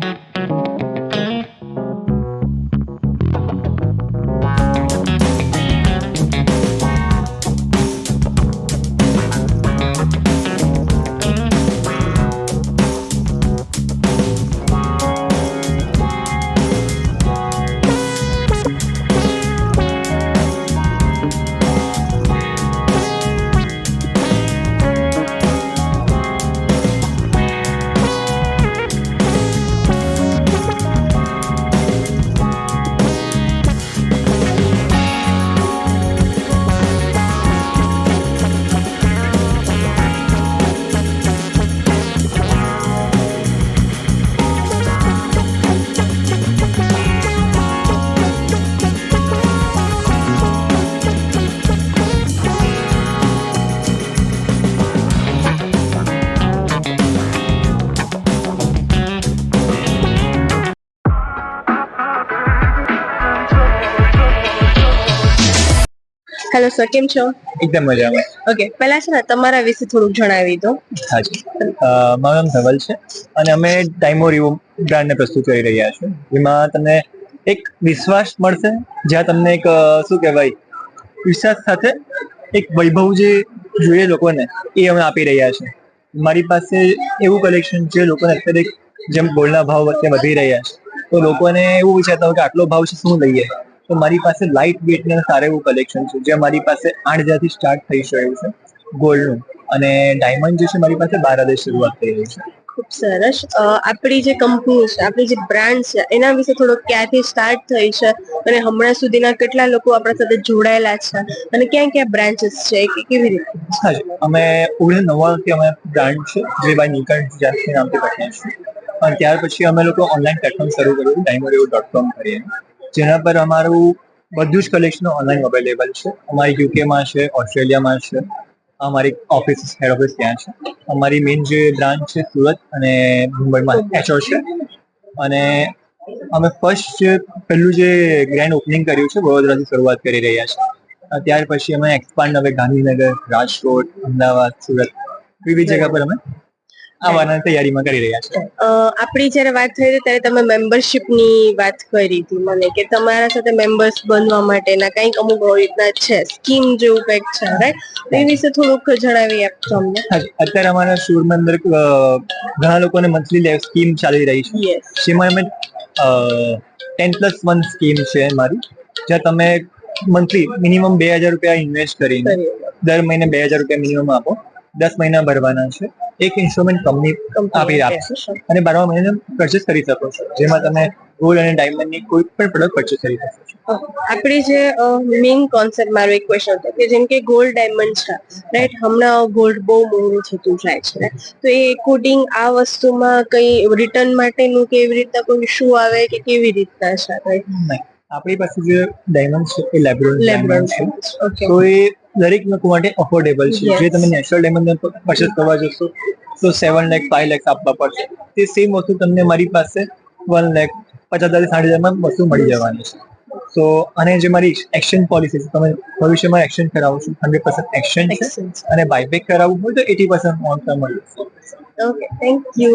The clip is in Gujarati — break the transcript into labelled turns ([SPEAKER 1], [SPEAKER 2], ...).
[SPEAKER 1] Thank you. હેલો સર કેમ છો?
[SPEAKER 2] એકદમ મજામાં.
[SPEAKER 1] ઓકે પહેલા છે ને તમારા વિશે થોડુંક જણાવી દો.
[SPEAKER 2] હાજી. મારું નામ ધવલ છે અને અમે ટાઈમો રિવો બ્રાન્ડને પ્રસ્તુત કરી રહ્યા છીએ. જેમાં તમને એક વિશ્વાસ મળશે જ્યાં તમને એક શું કહેવાય વિશ્વાસ સાથે એક વૈભવ જે જોઈએ લોકોને એ અમે આપી રહ્યા છીએ. મારી પાસે એવું કલેક્શન છે લોકોને અત્યારે જેમ ગોલ્ડના ભાવ અત્યારે વધી રહ્યા છે. તો લોકોને એવું વિચારતા હોય કે આટલો ભાવ છે શું લઈએ? તો મારી પાસે લાઇટ વેટ સારા એવું કલેક્શન છે. જે મારી પાસે આઠ હજારથી સ્ટાર્ટ થઈ શકે છે. ગોલ્ડનું અને ડાયમંડ જે છે મારી પાસે બાર હજાર શરૂઆત થઈ રહી છે.
[SPEAKER 1] ખૂબ સરસ. આપણી જે કંપની છે આપણી જે બ્રાન્ડ છે એના વિશે થોડો ક્યાંથી સ્ટાર્ટ થઈ છે અને હમણાં સુધીના કેટલા લોકો આપણા સાથે જોડાયેલા છે અને ક્યાં ક્યાં બ્રાન્ચીસ છે કે કેવી રીતે?
[SPEAKER 2] અમે ઓગણીસો નવ્વાણુંથી અમે બ્રાન્ડ છે જે બાય નીકળ જાતની નામથી પ્રખ્યાત છે. અને ત્યાર પછી અમે લોકો ઓનલાઈન પ્લેટફોર્મ શરૂ કર્યું ડાયમંડ ડોટ કોમ કરીને. જેના પર અમારું બધું જ કલેક્શન ઓનલાઈન અવેલેબલ છે. અમારી યુકેમાં છે ઓસ્ટ્રેલિયામાં છે, અમારી ઓફિસ હેડ ઓફિસ ત્યાં છે. અમારી મેઇન જે બ્રાન્ચ છે સુરત અને મુંબઈમાં એચઓ છે. અને અમે ફર્સ્ટ પહેલું જે ગ્રેન્ડ ઓપનિંગ કર્યું છે, વડોદરાથી શરૂઆત કરી રહ્યા છે ત્યાર પછી અમે એક્સપાન્ડ હવે ગાંધીનગર, રાજકોટ, અમદાવાદ, સુરત, વિવિધ જગ્યા પર અમે આવવાના તૈયારીમાં કરી રહ્યા છે.
[SPEAKER 1] અ, આપણી જ્યારે વાત થઈ હતી ત્યારે તમે મેમ્બરશિપની વાત કરી હતી મને કે તમારા સાથે મેમ્બર્સ બનવા માટેના કંઈક અમુક રીતના છે સ્કીમ જેવું કંઈક છે રાઈટ એ વિશે થોડુંક જણાવી આપજો અમને
[SPEAKER 2] અત્યારે અમારા શોરૂમની અંદર ઘણા લોકોને મંથલી સ્કીમ ચાલી રહી છે. જેમાં અમે ટેન પ્લસ વન સ્કીમ છે મારી જ્યાં તમે મંથલી મિનિમમ બે હજાર રૂપિયા ઇન્વેસ્ટ કરીને દર મહિને બે હજાર રૂપિયા મિનિમમ આપો. દસ મહિના ભરવાના છે. એક ઇન્સ્ટ્રુમેન્ટ કંપની આપી આપશે અને બારમા મહિને પરચેસ કરી શકો છો. જેમાં તમે ગોલ્ડ અને ડાયમંડની કોઈ પણ પ્રોડક્ટ પરચેસ કરી શકો છો.
[SPEAKER 1] આપણી જે મેઇન કોન્સેપ્ટ મારો એક ક્વેશ્ચન હતો કે જેમ કે ગોલ્ડ ડાયમંડ છે રાઈટ હમણાં ગોલ્ડ બહુ મોંઘું થતું જાય છે તો એ એકોર્ડિંગ આ વસ્તુમાં કઈ રિટર્ન માટેનું કે એવી રીતના કોઈ ઇશ્યુ આવે કે કેવી રીતના છે રાઈટ
[SPEAKER 2] આપણી પાસે જે ડાયમંડ છે એ લેબ્રોન ડાયમંડ છે. તો એ દરેક લોકો માટે અફોર્ડેબલ છે. જે તમે નેચરલ ડાયમંડ પરચેસ કરવા જશો તો સેવન લેખ ફાઈવ લેખ આપવા પડશે. તે સેમ વસ્તુ તમને મારી પાસે વન લેખ પચાસ હજારથી સાઠ હજારમાં વસ્તુ મળી જવાની છે. તો અને જે મારી એક્સચેન્જ પોલિસી છે તમે ભવિષ્યમાં એક્સચેન્જ કરાવો છો હંડ્રેડ પર્સન્ટ એક્સચેન્જ છે. અને બાયબેક કરાવવું હોય તો એટી પર્સન્ટ ઓન મળી
[SPEAKER 1] ઓકે થેન્ક યુ